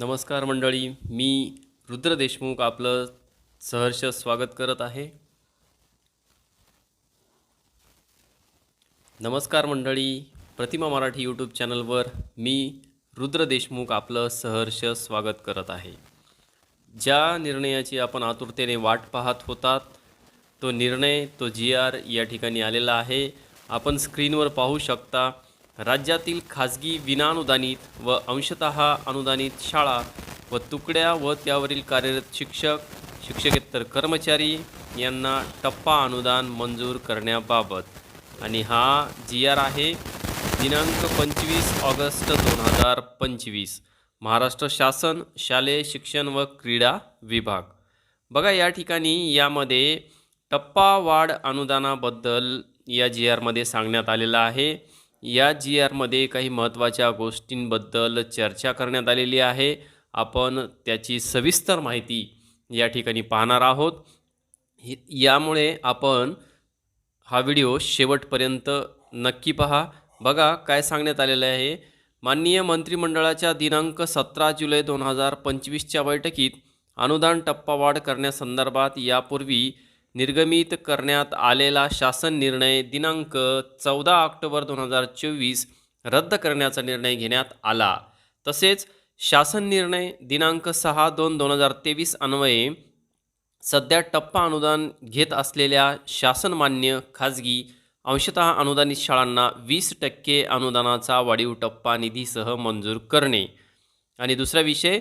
नमस्कार मंडळी मी रुद्र देशमुख आपलं सहर्ष स्वागत करत आहे. नमस्कार मंडळी प्रतिमा मराठी यूट्यूब चॅनलवर मी रुद्र देशमुख आपलं सहर्ष स्वागत करत आहे. ज्या निर्णयाची आपण आतुरतेने वाट पाहत होतात तो निर्णय तो जी आर या ठिकाणी आलेला आहे. आपण स्क्रीनवर पाहू शकता राज्यातील खाजगी विनाअनुदानित व अंशतः अनुदानित शाळा व तुकड्या व त्यावरील कार्यरत शिक्षक शिक्षकेतर कर्मचारी यांना टप्पा अनुदान मंजूर करण्याबाबत. आणि हा जी आर आहे दिनांक पंचवीस ऑगस्ट दोन हजार पंचवीस. महाराष्ट्र शासन शालेय शिक्षण व क्रीडा विभाग. बघा या ठिकाणी यामध्ये टप्पा वाढ अनुदानाबद्दल या जी आरमध्ये सांगण्यात आलेलं आहे. या जी आरमध्ये काही महत्त्वाच्या गोष्टींबद्दल चर्चा करण्यात आलेली आहे. आपण त्याची सविस्तर माहिती या ठिकाणी पाहणार आहोत. यामुळे आपण हा व्हिडिओ शेवटपर्यंत नक्की पहा. बघा काय सांगण्यात आलेलं आहे. माननीय मंत्रिमंडळाच्या दिनांक सतरा जुलै दोन हजार पंचवीसच्या बैठकीत अनुदान टप्पावाढ करण्यासंदर्भात यापूर्वी निर्गमित करण्यात आलेला शासन निर्णय दिनांक चौदा ऑक्टोबर दोन हजार चोवीस रद्द करण्याचा निर्णय घेण्यात आला. तसेच शासन निर्णय दिनांक सहा दोन दोन हजार तेवीस अन्वये सध्या टप्पा अनुदान घेत असलेल्या शासनमान्य खाजगी अंशतः अनुदानित शाळांना वीस टक्के अनुदानाचा वाढीव टप्पा निधीसह मंजूर करणे. आणि दुसरा विषय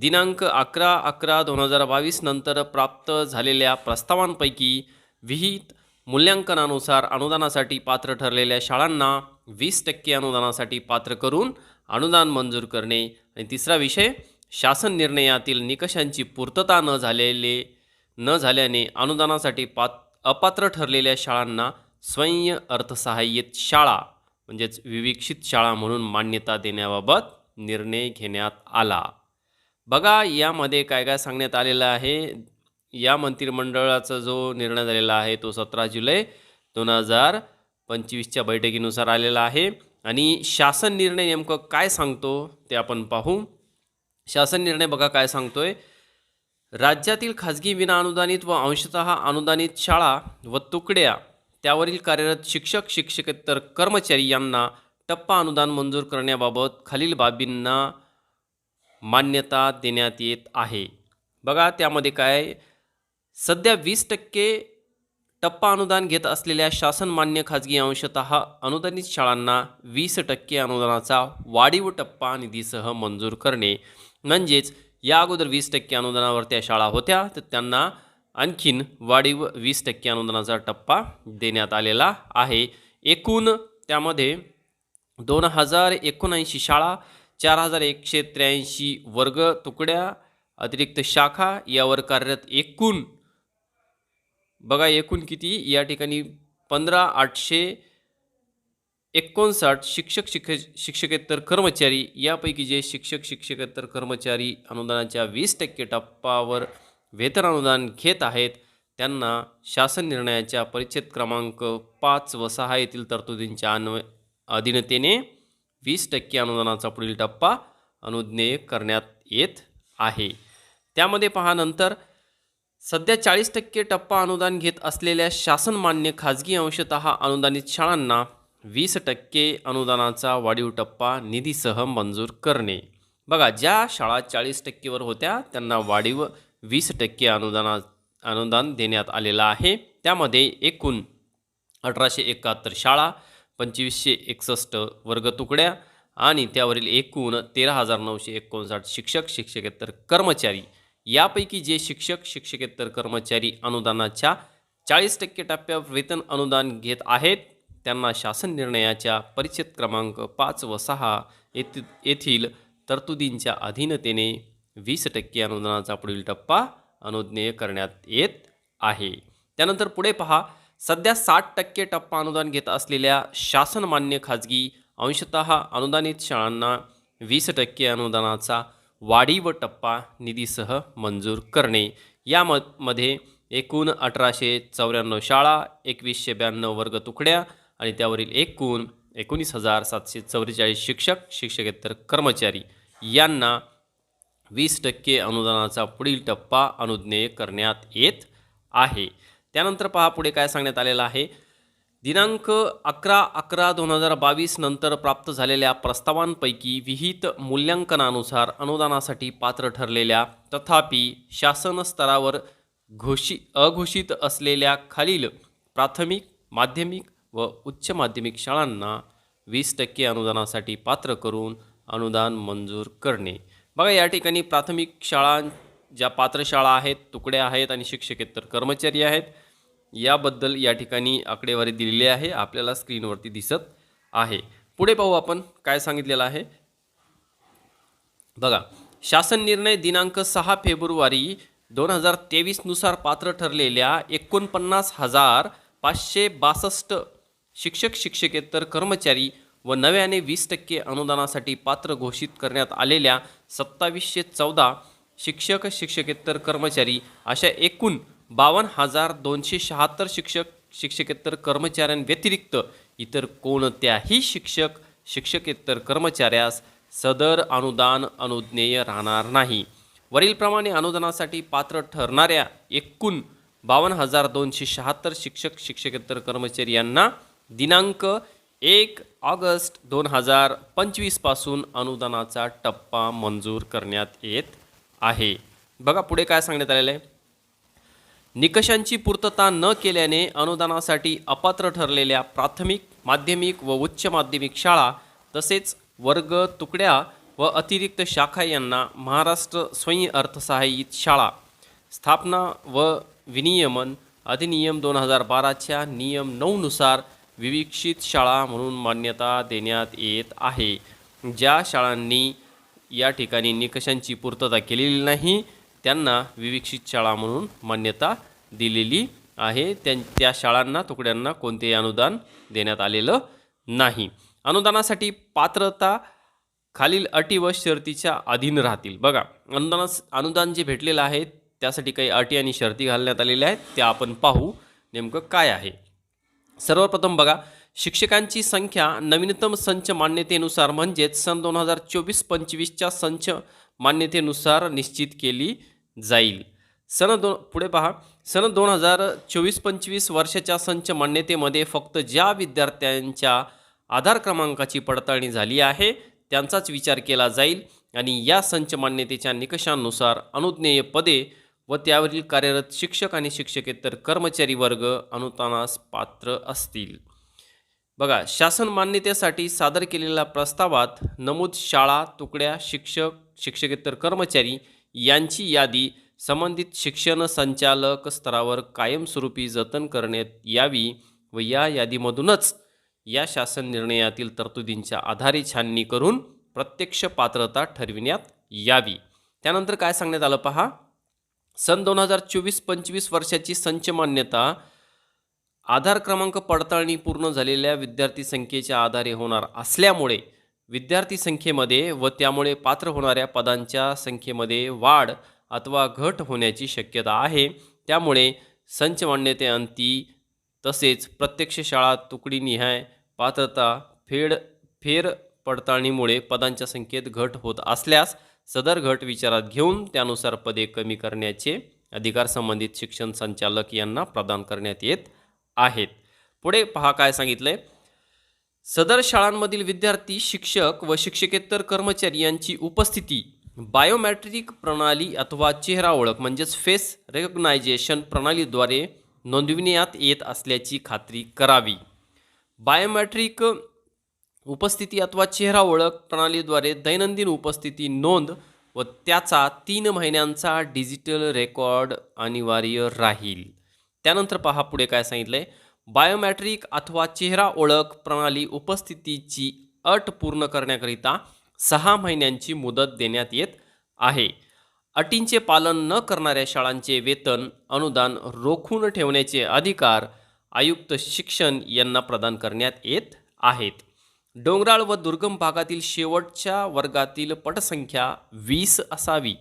दिनांक अकरा अकरा दोन हजार बावीस नंतर प्राप्त झालेल्या प्रस्तावांपैकी विहित मूल्यांकनानुसार अनुदानासाठी पात्र ठरलेल्या शाळांना वीस टक्के अनुदानासाठी पात्र करून अनुदान मंजूर करणे. आणि तिसरा विषय शासन निर्णयातील निकषांची पूर्तता न झालेले न झाल्याने अनुदानासाठी पात अपात्र ठरलेल्या शाळांना स्वयं अर्थसहाय्यित शाळा म्हणजेच विविक्षित शाळा म्हणून मान्यता देण्याबाबत निर्णय घेण्यात आला. बघा यामध्ये काय काय सांगण्यात आलेलं आहे. या मंत्रिमंडळाचा जो निर्णय झालेला आहे तो सतरा जुलै दोन हजार पंचवीसच्या बैठकीनुसार आलेला आहे. आणि शासन निर्णय नेमकं काय सांगतो ते आपण पाहू. शासन निर्णय बघा काय सांगतोय. राज्यातील खाजगी विनाअनुदानित व अंशतः अनुदानित शाळा व तुकड्या त्यावरील कार्यरत शिक्षक शिक्षकेतर कर्मचारी यांना टप्पा अनुदान मंजूर करण्याबाबत खालील बाबींना मान्यता देण्यात येत आहे. बघा त्यामध्ये काय? सध्या वीस टक्के टप्पा अनुदान घेत असलेल्या शासनमान्य खाजगी अंशतः अनुदानित शाळांना वीस टक्के अनुदानाचा वाढीव टप्पा निधीसह मंजूर करणे. म्हणजेच या अगोदर वीस टक्के अनुदानावर त्या शाळा होत्या तर त्यांना आणखीन वाढीव वीस टक्के अनुदानाचा टप्पा देण्यात आलेला आहे. एकूण त्यामध्ये दोन हजार एकोणऐंशी शाळा चार हजार एकशे त्र्याऐंशी वर्ग तुकड्या अतिरिक्त शाखा यावर कार्यरत एकूण बघा एकूण किती या ठिकाणी पंधरा आठशे एकोणसाठ शिक्षक शिक्ष शिक्षकेतर कर्मचारी यापैकी जे शिक्षक शिक्षकेतर कर्मचारी अनुदानाच्या वीस टक्के टप्पावर वेतन अनुदान घेत आहेत त्यांना शासन निर्णयाच्या परिच्छेद क्रमांक पाच व सहा येथील तरतुदींच्या अन्वय अधीनतेने वीस टक्के अनुदानाचा पुढील टप्पा अनुज्ञेय करण्यात येत आहे. त्यामध्ये पहा नंतर सध्या चाळीस टक्के टप्पा अनुदान घेत असलेल्या शासनमान्य खाजगी अंशतः अनुदानित शाळांना वीस टक्के अनुदानाचा वाढीव टप्पा निधीसह मंजूर करणे. बघा ज्या शाळा चाळीस टक्केवर होत्या त्यांना वाढीव वीस टक्के अनुदाना अनुदान देण्यात आलेलं आहे. त्यामध्ये एकूण अठराशे एकाहत्तर शाळा पंचवीसशे एकसष्ट वर्ग तुकड्या आणि त्यावरील एकूण तेरा हजार नऊशे एकोणसाठ शिक्षक शिक्षकेतर कर्मचारी. यापैकी जे शिक्षक शिक्षकेतर कर्मचारी अनुदानाच्या चाळीस टक्के टप्प्यावर वेतन अनुदान घेत आहेत त्यांना शासन निर्णयाच्या परिच्छेद क्रमांक पाच व सहा येथील येथील तरतुदींच्या अधीनतेने वीस टक्के अनुदानाचा पुढील टप्पा अनुज्ञेय करण्यात येत आहे. त्यानंतर पुढे पहा सध्या साठ टक्के टप्पा अनुदान घेत असलेल्या शासनमान्य खाजगी अंशतः अनुदानित शाळांना वीस टक्के अनुदानाचा वाढीव टप्पा निधीसह मंजूर करणे. यामध्ये एकूण अठराशे चौऱ्याण्णव शाळा एकवीसशे ब्याण्णव वर्ग तुकड्या आणि त्यावरील एकूण एकोणीस हजार सातशे चौवेचाळीस शिक्षक शिक्षकेतर कर्मचारी यांना वीस टक्के अनुदानाचा पुढील टप्पा अनुज्ञेय करण्यात येत आहे. त्यानंतर पहा पुढे काय सांगण्यात आलेलं आहे. दिनांक अकरा अकरा दोन हजार बावीस नंतर प्राप्त झालेल्या प्रस्तावांपैकी विहित मूल्यांकनानुसार अनुदानासाठी पात्र ठरलेल्या तथापि शासन स्तरावर घोषी अघोषित असलेल्या खालील प्राथमिक माध्यमिक व उच्च माध्यमिक शाळांना वीस टक्के अनुदानासाठी पात्र करून अनुदान मंजूर करणे. बघा या ठिकाणी प्राथमिक शाळां ज्या पात्र शाळा आहेत तुकड्या आहेत आणि शिक्षकेतर कर्मचारी आहेत याबद्दल या ठिकाणी आकडेवारी दिलेली आहे. आपल्याला स्क्रीनवरती दिसत आहे. पुढे पाहू आपण काय सांगितलेलं आहे. बघा शासन निर्णय दिनांक सहा फेब्रुवारी दोन हजार तेवीसनुसार पात्र ठरलेल्या एकोणपन्नास हजार पाचशे बासष्ट शिक्षक शिक्षकेतर कर्मचारी व नव्याने वीस टक्के अनुदानासाठी पात्र घोषित करण्यात आलेल्या सत्तावीसशे चौदा शिक्षक शिक्षकेतर कर्मचारी अशा एकूण बावन्न हजार दोनशे शहात्तर शिक्षक शिक्षकेतर कर्मचाऱ्यांव्यतिरिक्त इतर कोणत्याही शिक्षक शिक्षकेतर कर्मचाऱ्यास सदर अनुदान अनुज्ञेय राहणार नाही. वरीलप्रमाणे अनुदानासाठी पात्र ठरणाऱ्या एकूण बावन्न हजार दोनशे शहात्तर शिक्षक शिक्षकेतर कर्मचारी यांना दिनांक एक ऑगस्ट दोन हजार पंचवीसपासून अनुदानाचा टप्पा मंजूर करण्यात येत आहे. बघा पुढे काय सांगण्यात आलेलं आहे. निकषांची पूर्तता न केल्याने अनुदानासाठी अपात्र ठरलेल्या प्राथमिक माध्यमिक व उच्च माध्यमिक शाळा तसेच वर्ग तुकड्या व अतिरिक्त शाखा यांना महाराष्ट्र स्वयं अर्थसहाय्यित शाळा स्थापना व विनियमन अधिनियम दोन हजार बाराच्या नियम नऊनुसार विविक्षित शाळा म्हणून मान्यता देण्यात येत आहे. ज्या शाळांनी या ठिकाणी निकषांची पूर्तता केलेली नाही त्यांना विविक्षित शाळा म्हणून मान्यता दिलेली आहे. त्या त्या शाळांना तुकड्यांना कोणतेही अनुदान देण्यात आलेलं नाही. अनुदानासाठी पात्रता खालील अटी व शर्तीच्या अधीन राहतील. बघा अनुदानास अनुदान जे भेटलेलं आहे त्यासाठी काही अटी आणि शर्ती घालण्यात आलेल्या आहेत. त्या आपण पाहू नेमकं काय आहे. सर्वप्रथम बघा शिक्षकांची संख्या नवीनतम संच मान्यतेनुसार म्हणजेच सन दोन हजार चोवीस पंचवीसच्या संच मान्यतेनुसार निश्चित केली जाईल. सन दोन पुढे पहा. सन दोन हजार चोवीस पंचवीस वर्षाच्या संच मान्यतेमध्ये फक्त ज्या विद्यार्थ्यांच्या आधार क्रमांकाची पडताळणी झाली आहे त्यांचाच विचार केला जाईल आणि या संच मान्यतेच्या निकषांनुसार अनुज्ञेय पदे व त्यावरील कार्यरत शिक्षक आणि शिक्षकेतर कर्मचारी वर्ग अनुदानास पात्र असतील. बघा शासन मान्यतेसाठी सादर केलेल्या प्रस्तावात नमूद शाळा तुकड्या शिक्षक शिक्षकेतर कर्मचारी यांची यादी संबंधित शिक्षण संचालक स्तरावर कायमस्वरूपी जतन करण्यात यावी व या यादीमधूनच या शासन निर्णयातील तरतुदींच्या आधारे छाननी करून प्रत्यक्ष पात्रता ठरविण्यात यावी. त्यानंतर काय सांगण्यात आलं पहा? सन दोन हजार चोवीस पंचवीस वर्षाची संच मान्यता आधार क्रमांक पडताळणी पूर्ण झालेल्या विद्यार्थी संख्येच्या आधारे होणार असल्यामुळे विद्यार्थी संख्येमध्ये व त्यामुळे पात्र होणाऱ्या पदांच्या संख्येमध्ये वाढ अथवा घट होण्याची शक्यता आहे. त्यामुळे संच मान्यतेअंती तसेच प्रत्यक्ष शाळा तुकडीनिहाय पात्रता फेड फेर पडताळणीमुळे पदांच्या संख्येत घट होत असल्यास सदर घट विचारात घेऊन त्यानुसार पदे कमी करण्याचे अधिकार संबंधित शिक्षण संचालक यांना प्रदान करण्यात येत आहेत. पुढे पहा काय सांगितलंय. सदर शाळांमधील विद्यार्थी शिक्षक व शिक्षकेतर कर्मचारी यांची उपस्थिती बायोमॅट्रिक प्रणाली अथवा चेहरा ओळख म्हणजेच फेस रेकग्नायझेशन प्रणालीद्वारे नोंदविण्यात येत असल्याची खात्री करावी. बायोमॅट्रिक उपस्थिती अथवा चेहरा ओळख प्रणालीद्वारे दैनंदिन उपस्थिती नोंद व त्याचा तीन महिन्यांचा डिजिटल रेकॉर्ड अनिवार्य राहील. त्यानंतर पहा पुढे काय सांगितलंय. बायोमॅट्रिक अथवा चेहरा ओळख प्रणाली उपस्थितीची अट पूर्ण करण्याकरिता सहा महिन्यांची मुदत देण्यात येत आहे. अटींचे पालन न करणाऱ्या शाळांचे वेतन अनुदान रोखून ठेवण्याचे अधिकार आयुक्त शिक्षण यांना प्रदान करण्यात येत आहेत. डोंगराळ व दुर्गम भागातील शेवटच्या वर्गातील पटसंख्या वीस असावी.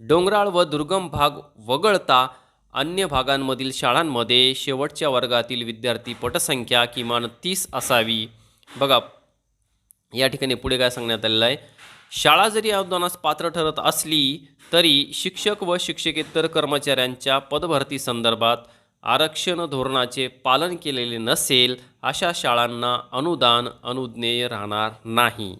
डोंगराळ व दुर्गम भाग वगळता अन्य भागांमधील शाळांमध्ये शेवटच्या वर्गातील विद्यार्थी पटसंख्या किमान तीस असावी. बघा या ठिकाणी पुढे काय सांगण्यात आलेलं आहे. शाळा जरी अनुदानास पात्र ठरत असली तरी शिक्षक व शिक्षकेतर कर्मचाऱ्यांच्या पदभरती संदर्भात आरक्षण धोरणाचे पालन केलेले नसेल अशा शाळांना अनुदान अनुज्ञेय राहणार नाही.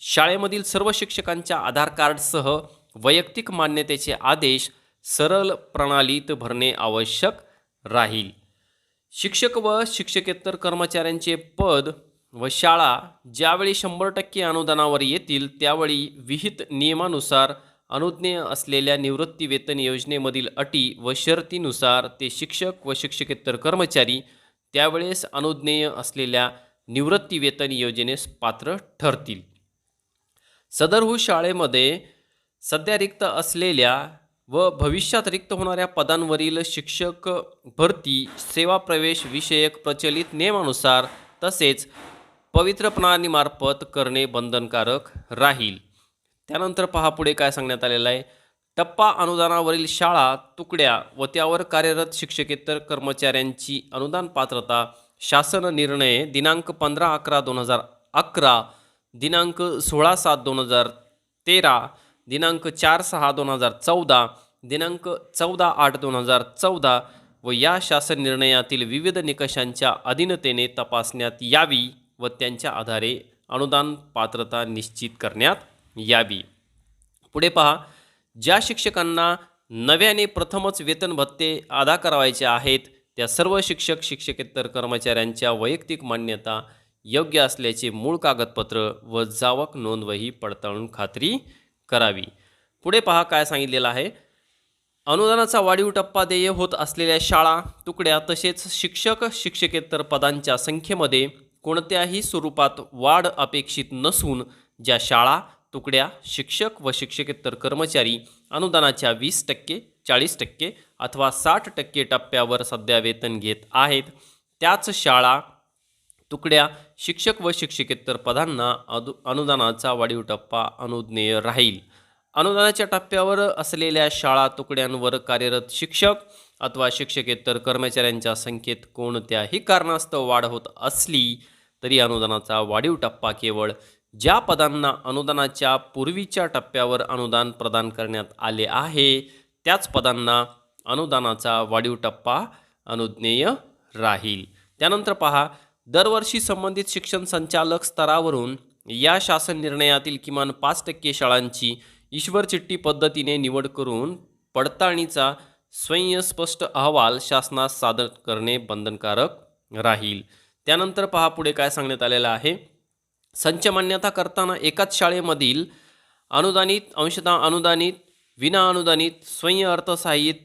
शाळेमधील सर्व शिक्षकांच्या आधार कार्डसह वैयक्तिक मान्यतेचे आदेश सरल प्रणालीत भरणे आवश्यक राहील. शिक्षक व शिक्षकेतर कर्मचाऱ्यांचे पद व शाळा ज्यावेळी शंभर टक्के अनुदानावर येतील त्यावेळी विहित नियमानुसार अनुज्ञेय असलेल्या निवृत्तीवेतन योजनेमधील अटी व शर्तीनुसार ते शिक्षक व शिक्षकेतर कर्मचारी त्यावेळेस अनुज्ञेय असलेल्या निवृत्तीवेतन योजनेस पात्र ठरतील. सदरहू हो शाळेमध्ये सध्या रिक्त असलेल्या व भविष्यात रिक्त होणाऱ्या पदांवरील शिक्षक भरती सेवा प्रवेश विषयक प्रचलित नियमानुसार तसेच पवित्र प्रणालीमार्फत करणे बंधनकारक राहील. त्यानंतर पहा पुढे काय सांगण्यात आलेलं आहे. टप्पा अनुदानावरील शाळा तुकड्या व त्यावर कार्यरत शिक्षकेतर कर्मचाऱ्यांची अनुदान पात्रता शासन निर्णय दिनांक पंधरा अकरा दोन हजार अकरा दिनांक सोळा सात दोन हजार तेरा दिनांक चार सहा दोन हजार चौदा दिनांक चौदा आठ दोन हजार चौदा व या शासन निर्णयातील विविध निकषांच्या अधीनतेने तपासण्यात यावी व त्यांच्या आधारे अनुदान पात्रता निश्चित करण्यात यावी. पुढे पहा. ज्या शिक्षकांना नव्याने प्रथमच वेतन भत्ते अदा करावायचे आहेत त्या सर्व शिक्षक शिक्षकेतर कर्मचाऱ्यांच्या वैयक्तिक मान्यता योग्य असल्याचे मूळ कागदपत्र व जावक नोंदवही पडताळून खात्री करावी. पुढे पहा काय सांगितलेलं आहे. अनुदानाचा वाढीव टप्पा देय होत असलेल्या शाळा तुकड्या तसेच शिक्षक शिक्षकेतर पदांच्या संख्येमध्ये कोणत्याही स्वरूपात वाढ अपेक्षित नसून ज्या शाळा तुकड्या शिक्षक व शिक्षकेतर कर्मचारी अनुदानाच्या वीस टक्के चाळीस टक्के अथवा साठ टक्के टप्प्यावर सध्या वेतन घेत आहेत त्याच शाळा तुकड्या शिक्षक व शिक्षकेतर पदांना अदु अनुदानाचा वाढीव टप्पा अनुज्ञेय राहील. अनुदानाच्या टप्प्यावर असलेल्या शाळा तुकड्यांवर कार्यरत शिक्षक अथवा शिक्षकेतर कर्मचाऱ्यांच्या संख्येत कोणत्याही कारणास्तव वाढ होत असली तरी अनुदानाचा वाढीव टप्पा केवळ ज्या पदांना अनुदानाच्या पूर्वीच्या टप्प्यावर अनुदान प्रदान करण्यात आले आहे त्याच पदांना अनुदानाचा वाढीव टप्पा अनुज्ञेय राहील. त्यानंतर पहा दरवर्षी संबंधित शिक्षण संचालक स्तरावरून या शासन निर्णयातील किमान पाच टक्के शाळांची ईश्वर चिठ्ठी पद्धतीने निवड करून पडताळणीचा स्वयंस्पष्ट अहवाल शासनास सादर करणे बंधनकारक राहील. त्यानंतर पहा पुढे काय सांगण्यात आलेलं आहे. संच मान्यता करताना एकाच शाळेमधील अनुदानित अंशतः अनुदानित विना अनुदानित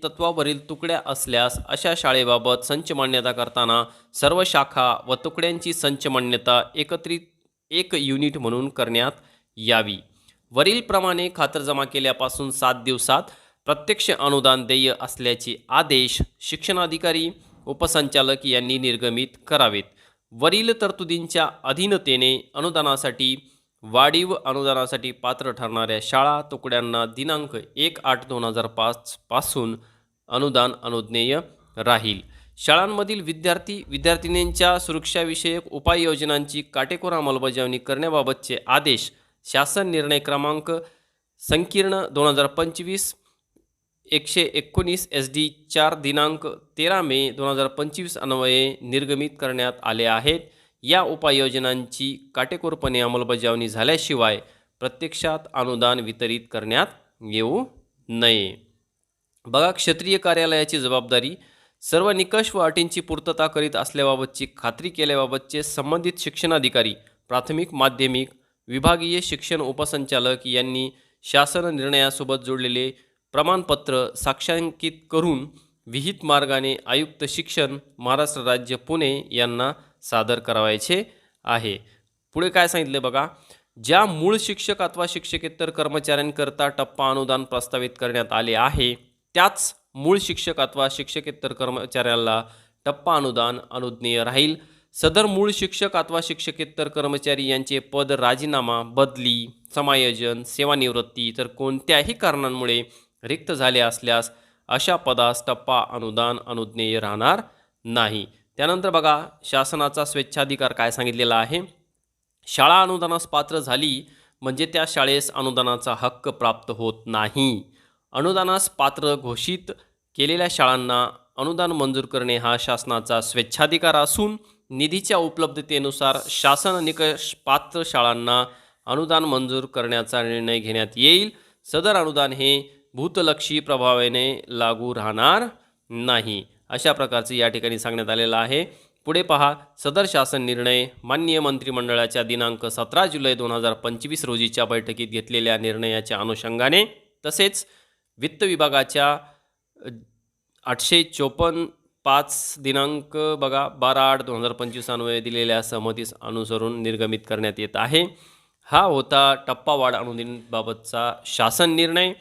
तत्वावरील तुकड्या असल्यास अशा शाळेबाबत संच मान्यता करताना सर्व शाखा व तुकड्यांची संच मान्यता एकत्रित एक युनिट म्हणून करण्यात यावी. वरीलप्रमाणे खातरजमा केल्यापासून सात दिवसात प्रत्यक्ष अनुदान देय असल्याचे आदेश शिक्षणाधिकारी उपसंचालक यांनी निर्गमित करावेत. वरील तरतुदींच्या अधीनतेने अनुदानासाठी वाढीव अनुदानासाठी पात्र ठरणाऱ्या शाळा तुकड्यांना दिनांक एक आठ दोन हजार पाचपासून अनुदान अनुज्ञेय राहील. शाळांमधील विद्यार्थी विद्यार्थिनींच्या सुरक्षाविषयक उपाययोजनांची काटेकोर अंमलबजावणी करण्याबाबतचे आदेश शासन निर्णय क्रमांक संकीर्ण दोन हजार पंचवीस एकशे एकोणीस एस डी चार दिनांक तेरा मे दोन हजार पंचवीस अन्वये निर्गमित करण्यात आले आहेत. या उपाययोजनांची काटेकोरपणे अंमलबजावणी झाल्याशिवाय प्रत्यक्षात अनुदान वितरित करण्यात येऊ नये. बघा क्षत्रिय कार्यालयाची जबाबदारी सर्व निकष व अटींची पूर्तता करीत असल्याबाबतची खात्री केल्याबाबतचे संबंधित शिक्षणाधिकारी प्राथमिक माध्यमिक विभागीय शिक्षण उपसंचालक यांनी शासन निर्णयासोबत जोडलेले प्रमाणपत्र साक्षांकित करून विहित मार्गाने आयुक्त शिक्षण महाराष्ट्र राज्य पुणे यांना सादर करावायचे आहे. पुढे काय सांगितले बघा? ज्या मूळ शिक्षक अथवा शिक्षकेतर कर्मचाऱ्यांकरता टप्पा अनुदान प्रस्तावित करण्यात आले आहे त्याच मूळ शिक्षक अथवा शिक्षकेतर कर्मचाऱ्याला टप्पा अनुदान अनुज्ञेय राहील. सदर मूळ शिक्षक अथवा शिक्षकेतर कर्मचारी यांचे पद राजीनामा बदली समायोजन सेवानिवृत्ती तर कोणत्याही कारणांमुळे रिक्त झाले असल्यास अशा पदास टप्पा अनुदान अनुज्ञेय राहणार नाही. त्यानंतर बघा शासनाचा स्वेच्छाधिकार काय सांगितलेला आहे? शाळा अनुदानास पात्र झाली म्हणजे त्या शाळेस अनुदानाचा हक्क प्राप्त होत नाही. अनुदानास पात्र घोषित केलेल्या शाळांना अनुदान मंजूर करणे हा शासनाचा स्वेच्छाधिकार असून निधीच्या उपलब्धतेनुसार शासन निकष पात्र शाळांना अनुदान मंजूर करण्याचा निर्णय घेण्यात येईल. सदर अनुदान हे भूतलक्षी प्रभावाने लागू राहणार नाही. अशा प्रकारचे या ठिकाणी सांगण्यात आलेलं आहे. पुढे पहा सदर शासन निर्णय माननीय मंत्रिमंडळाच्या दिनांक सतरा जुलै दोन हजार पंचवीस रोजीच्या बैठकीत घेतलेल्या निर्णयाच्या अनुषंगाने तसेच वित्त विभागाच्या आठशे चोपन्न पाच दिनांक बघा बारा आठ दोन हजार पंचवीस अन्वये दिलेल्या सहमतीस अनुसरून निर्गमित करण्यात येत आहे. हा होता टप्पावाढ अनुदानबाबतचा शासन निर्णय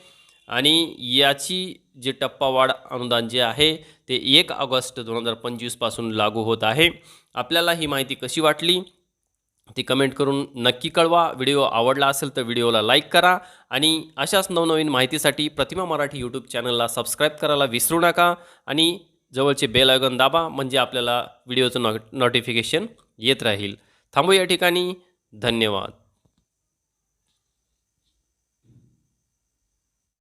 आणि याची जे टप्पावाढ अनुदान जे आहे ते एक ऑगस्ट दोन हजार पंचवीसपासून लागू होत आहे. आपल्याला ही माहिती कशी वाटली? ती कमेंट करून नक्की कळवा. व्हिडिओ आवडला असेल तर व्हिडिओला लाईक करा आणि अशाच नवनवीन माहितीसाठी प्रतिमा मराठी यूट्यूब चॅनलला सबस्क्राईब करायला विसरू नका आणि जवळचे बेल आयकॉन दाबा म्हणजे आपल्याला व्हिडिओचं नॉ नोटिफिकेशन येत राहील. थांबू या ठिकाणी. धन्यवाद.